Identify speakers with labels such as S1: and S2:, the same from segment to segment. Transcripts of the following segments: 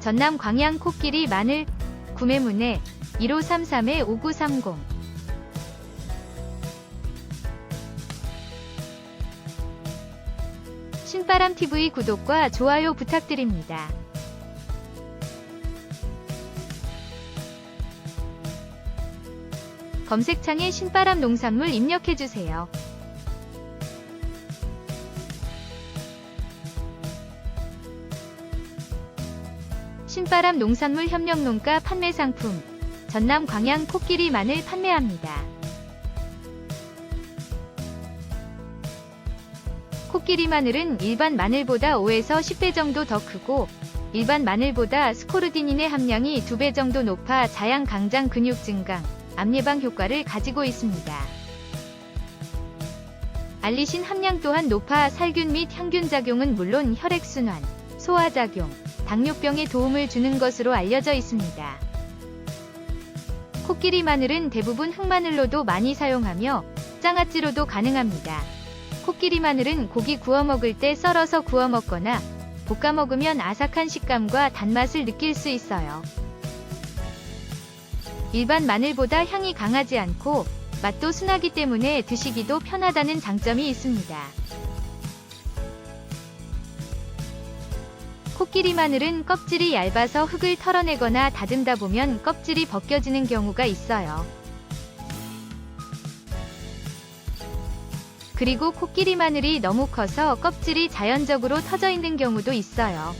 S1: 전남 광양 코끼리 마늘 구매 문의 1533-5930 신바람TV 구독과 좋아요 부탁드립니다. 검색창에 신바람 농산물 입력해주세요. 신바람 농산물 협력농가 판매 상품 전남 광양 코끼리 마늘 판매합니다. 코끼리 마늘은 일반 마늘보다 5에서 10배 정도 더 크고 일반 마늘보다 스코르디닌의 함량이 2배 정도 높아 자양 강장 근육 증강, 암 예방 효과를 가지고 있습니다. 알리신 함량 또한 높아 살균 및 향균 작용은 물론 혈액순환, 소화작용, 당뇨병에 도움을 주는 것으로 알려져 있습니다. 코끼리 마늘은 대부분 흑마늘로도 많이 사용하며 장아찌로도 가능합니다. 코끼리 마늘은 고기 구워 먹을 때 썰어서 구워 먹거나 볶아 먹으면 아삭한 식감과 단맛을 느낄 수 있어요. 일반 마늘보다 향이 강하지 않고 맛도 순하기 때문에 드시기도 편하다는 장점이 있습니다. 코끼리 마늘은 껍질이 얇아서 흙을 털어내거나 다듬다 보면 껍질이 벗겨지는 경우가 있어요. 그리고 코끼리 마늘이 너무 커서 껍질이 자연적으로 터져 있는 경우도 있어요.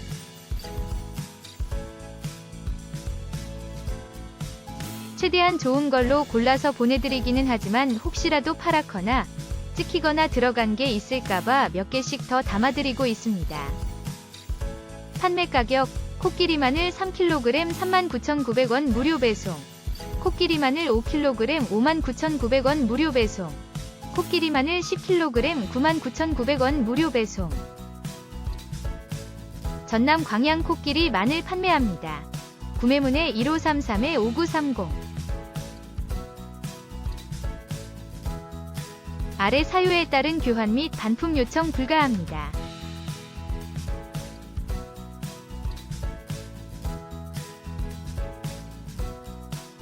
S1: 최대한 좋은 걸로 골라서 보내드리기는 하지만 혹시라도 파랗거나 찍히거나 들어간 게 있을까봐 몇 개씩 더 담아드리고 있습니다. 판매 가격 코끼리 마늘 3kg 39,900원 무료 배송 코끼리 마늘 5kg 59,900원 무료 배송 코끼리 마늘 10kg 99,900원 무료 배송 전남 광양 코끼리 마늘 판매합니다. 구매문의 1533-5930 아래 사유에 따른 교환 및 반품 요청 불가합니다.